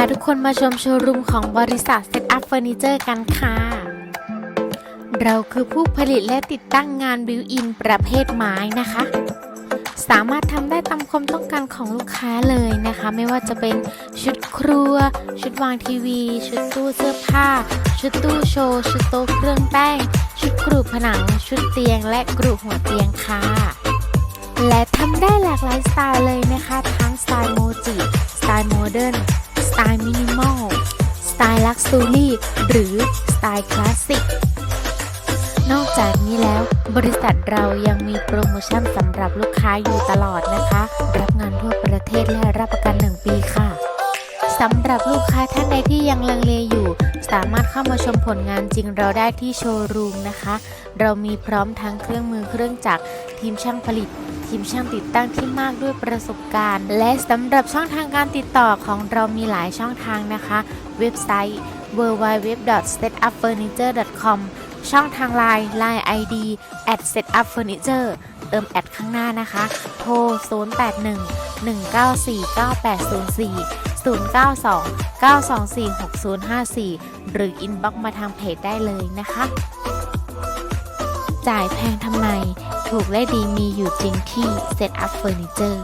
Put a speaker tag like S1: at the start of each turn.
S1: าทุกคนมาชมโชว์รูมของบริษัทเซตอัพเฟอร์นิเจอร์กันค่ะ เราคือผู้ผลิตและติดตั้งงานบิวอินประเภทไม้นะคะ สามารถทำได้ตามความต้องการของลูกค้าเลยนะคะ ไม่ว่าจะเป็นชุดครัว ชุดวางทีวี ชุดตู้เสื้อผ้า ชุดตู้โชว์ ชุดโต๊ะเครื่องแป้ง ชุดกรูผนัง ชุดเตียง และกรูหัวเตียงค่ะ และทำได้หลากหลายสไตล์เลยนะคะ ตล์มินิมอล สไตล์ลักซ์ซูรี่หรือสไตล์คลาสสิก นอกจากนี้แล้วบริษัทเรายังมีโปรโมชั่นสำหรับลูกค้าอยู่ตลอดนะคะ รับงานทั่วประเทศและรับประกัน 1 ปีค่ะ สำหรับลูกค้าท่านใดที่ยังลังเลอยู่ สามารถเข้ามาชมผลงานจริงเราได้ที่โชว์รูมนะคะ เรามีพร้อมทั้งเครื่องมือเครื่องจักรทีมช่างผลิต ทีมช่างติดตั้งที่มากด้วยประสบการณ์ และสำหรับช่องทางการติดต่อของเรามีหลายช่องทางนะคะ เว็บไซต์ www.setupfurniture.com ช่องทาง Line Line ID at setupfurniture เติมแอดข้างหน้านะคะ โทร 081 194 9804 092 924 6054 หรืออินบ็อกมาทางเพจได้เลยนะคะ จ่ายแพงทำไม ถูกและดีมีอยู่จริงที่ Setup Furniture